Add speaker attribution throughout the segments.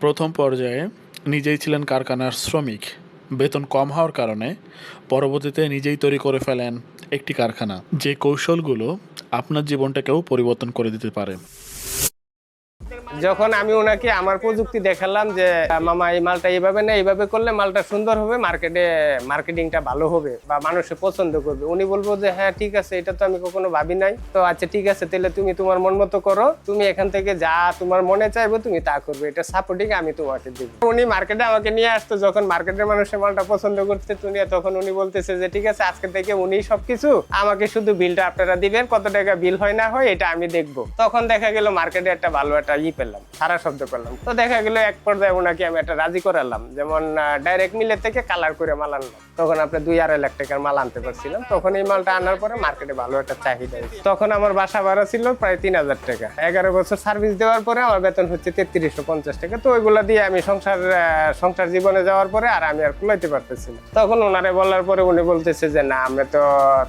Speaker 1: প্রথম পর্যায়ে নিজেই ছিলেন কারখানার শ্রমিক। বেতন কম হওয়ার কারণে পরবর্তীতে নিজেই তৈরি করে ফেলেন একটি কারখানা। যে কৌশলগুলো আপনার জীবনটাকেও পরিবর্তন করে দিতে পারে।
Speaker 2: যখন আমি ওনাকে আমার প্রযুক্তি দেখালাম যে, মামা, এই মালটা এইভাবে না এইভাবে করলে মালটা সুন্দর হবে, মার্কেটে, মার্কেটিংটা ভালো হবে বা মানুষে পছন্দ করবে। উনি বলব যে হ্যাঁ ঠিক আছে, এটা তো আমি কখনো ভাবি নাই। তো আচ্ছা ঠিক আছে, তাহলে তুমি তোমার মন মতো করো, তুমি এখান থেকে যা তোমার মনে চাইব, তুমি তা করবে, এটা সাপোর্টিং আমি তোমাকে দিব। উনি মার্কেটে আমাকে নিয়ে আসতো, যখন মার্কেটের মানুষের মালটা পছন্দ করতে তুমি তখন উনি বলতেছে যে, ঠিক আছে, আজকে থেকে উনি সবকিছু আমাকে শুধু বিলটা আপনারা দিবেন, কত টাকা বিল হয় না হয়, এটা আমি দেখব। তখন দেখা গেল মার্কেটে একটা ভালো একটা ই সারা শব্দ পেলাম তো দেখা গেল এক পর্যায়ে ওনাকে আমি একটা রাজি করালাম, যেমন ডাইরেক্ট মিলের থেকে কালার করে মাল আনলাম। তখন আপনি দুই আড়াই লাখ টাকার মাল আনতে পারছিলাম, তখন এই মালটা আনার পরে মার্কেটে ভালো একটা চাহিদা তখন আমার বাসা ভাড়া ছিল প্রায় তিন হাজার টাকা। এগারো বছর সার্ভিস দেওয়ার পরে আমার বেতন হচ্ছে তেত্রিশশো পঞ্চাশ টাকা। তো ওইগুলো দিয়ে আমি সংসার সংসার জীবনে যাওয়ার পরে আর আমি আর কুলাইতে পারতেছি না। তখন ওনারে বলার পরে উনি বলতেছে যে, না, আমরা তো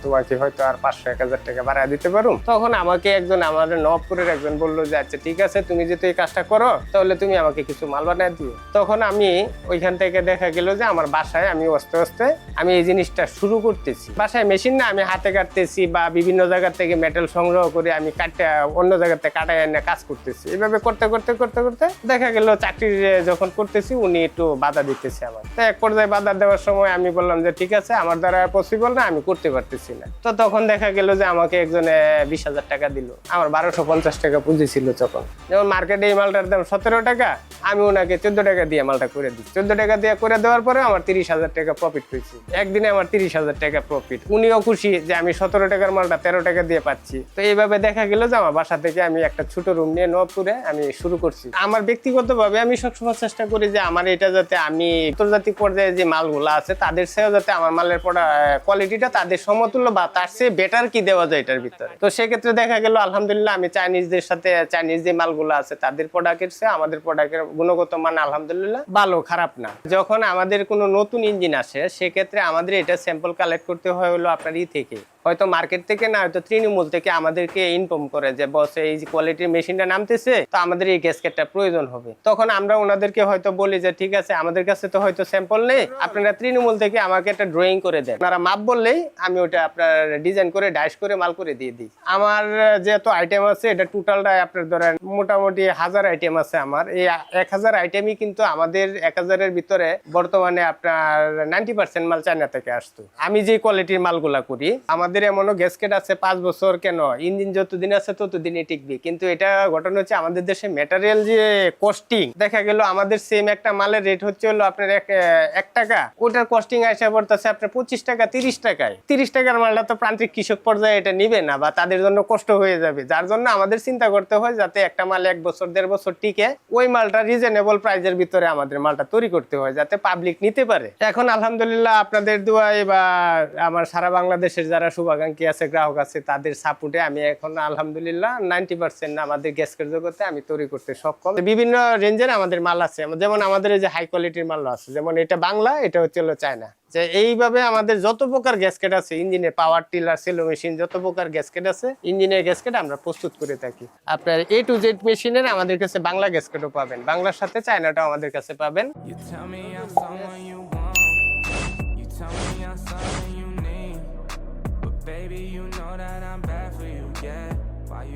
Speaker 2: তোমাকে হয়তো আর পাঁচশো, এক হাজার টাকা ভাড়া দিতে পারুম। তখন আমাকে একজন আমাদের নবপুরের একজন বলল যে আচ্ছা ঠিক আছে, তুমি যেহেতু এই কাজটা করো, তাহলে তুমি আমাকে কিছু মাল বানায় দিও। তখন আমি ওইখান থেকে দেখা গেল যে আমার বাসায় আমি আস্তে আস্তে আমি এই জিনিসটা শুরু করতেছি। বাসায় মেশিন না, আমি হাতে কাটতেছি বা বিভিন্ন জায়গা থেকে মেটাল সংগ্রহ করে আমি কাটতে অন্য জায়গাতে কাটায় এনে কাজ করতেছি। এভাবে করতে করতে করতে করতে দেখা গেল চাকরি যখন করতেছি, উনি একটু বাধা দিতেছে আমার। তো এক পর্যায়ে বাধা দেওয়ার সময় আমি বললাম যে, ঠিক আছে, আমার দ্বারা পসিবল না, আমি করতে পারতেছি না। তো তখন দেখা গেল যে আমাকে একজনে বিশ হাজার টাকা দিল। আমার বারোশো পঞ্চাশ টাকা পুঁজি ছিল তখন। যেমন মার্কেটে এই মালটার দাম সতেরো টাকা, আমি ওনাকে চোদ্দ টাকা দিয়ে মালটা করে দিই চোদ্দ টাকা দিয়ে করে দেওয়ার পরে আমার তিরিশ হাজার টাকা প্রফিট পেয়েছি একদিনে আমার তিরিশ হাজার টাকা প্রফিট উনিও খুশি যে আমি সতেরো টাকার মালটা তেরো টাকা দিয়ে পাচ্ছি। তো এইভাবে দেখা গেল যে আমার বাসা থেকে আমি একটা ছোট রুম নিয়ে নবপুরে আমি শুরু করছি। আমার ব্যক্তিগতভাবে আমি সবসময় চেষ্টা করি যে আমার এটা যাতে আমি আন্তর্জাতিক পর্যায়ে যে মালগুলো আছে, তাদের চেয়েও যাতে আমার মালের পড়া কোয়ালিটিটা তাদের সমতুল্য বা তার চেয়ে বেটার কি দেওয়া যায় এটার ভিতরে। তো সেক্ষেত্রে দেখা গেল, আলহামদুলিল্লাহ আমি চাইনিজদের সাথে চাইনিজ যে মালগুলো আছে তাদের প্রোডাক্টের চেয়ে আমাদের প্রোডাক্টের গুণগত মান আলহামদুলিল্লাহ ভালো, খারাপ না। যখন আমাদের কোনো নতুন ইঞ্জিন আসে, সেক্ষেত্রে আমাদের এটা স্যাম্পল কালেক্ট করতে হয় হলো আপনার ই থেকে। হয়তো মার্কেট থেকে না, হয়তো তৃণমূল থেকে আমাদেরকে ইনফর্ম করে যে বস এই কোয়ালিটির মেশিনটা নামতেছে, তো আমাদের এই গ্যাসকেটটা প্রয়োজন হবে। তখন আমরা ওনাদেরকে হয়তো বলি যে, ঠিক আছে, আমাদের কাছে তো হয়তো স্যাম্পল নেই, আপনারা তৃণমূল থেকে আমাকে একটা ড্রয়িং করে দেন। আপনারা মাপ বললেই আমি ওটা আপনার ডিজাইন করে ডাইস করে, মাল করে দিয়ে দিই। আমার যেহেতু আইটেম আছে, এটা টোটালটা আপনার ধরেন মোটামুটি হাজার আইটেম আছে আমার। এই এক হাজার আইটেমই কিন্তু আমাদের এক হাজারের ভিতরে বর্তমানে আপনার নাইনটি পার্সেন্ট মাল চায়না থেকে আসতো। আমি যে কোয়ালিটির মালগুলা করি আমাদের এমনও গ্যাসকেট আছে পাঁচ বছর কেন? ইঞ্জিন যতদিন আছে ততদিনই টিকবে। কিন্তু এটা ঘটনা হচ্ছে আমাদের দেশে ম্যাটেরিয়াল যে কস্টিং দেখা গেল আমাদের সেম একটা মালের রেট হচ্ছে হলো আপনার এক টাকা। ওটার কস্টিং আসে পড়তেছে আপনার পঁচিশ টাকা, তিরিশ টাকায়। তিরিশ টাকার মালটা তো প্রান্তিক কৃষক পর্যায়ে এটা নিবে না বা তাদের জন্য কষ্ট হয়ে যাবে। যার জন্য আমাদের চিন্তা করতে হয় যাতে একটা মাল এক বছর, দেড় বছর টিকে, ওই মালটা রিজনেবল প্রাইজের ভিতরে আমাদের মালটা তৈরি করতে হয় যাতে পাবলিক নিতে পারে। এখন আলহামদুলিল্লাহ আপনাদের দোয়ায় বা আমার সারা বাংলাদেশের যারা শুভাকাঙ্ক্ষী আছে, গ্রাহক আছে, তাদের সাপোর্টে আমি এখন আলহামদুলিল্লাহ নাইনটি পার্সেন্ট আমাদের গ্যাসকের জগতে আমি তৈরি করতে সক্ষম। বিভিন্ন রেঞ্জের আমাদের মাল আছে, যেমন আমাদের যে হাই কোয়ালিটির মাল আছে, যেমন এটা বাংলা, এটা হচ্ছে চায়না। যে এইভাবে আমাদের যত প্রকার গ্যাসকেট আছে, ইঞ্জিনের পাওয়ার টিলার সেলো মেশিন যত প্রকার গ্যাসকেট আছে, ইঞ্জিনের গ্যাসকেট আমরা প্রস্তুত করে থাকি। আপনার এ টু জেড মেশিনের আমাদের কাছে বাংলা গ্যাসকেটও পাবেন, বাংলার সাথে চায়নাটাও আমাদের কাছে পাবেন।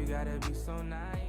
Speaker 3: You gotta be so nice.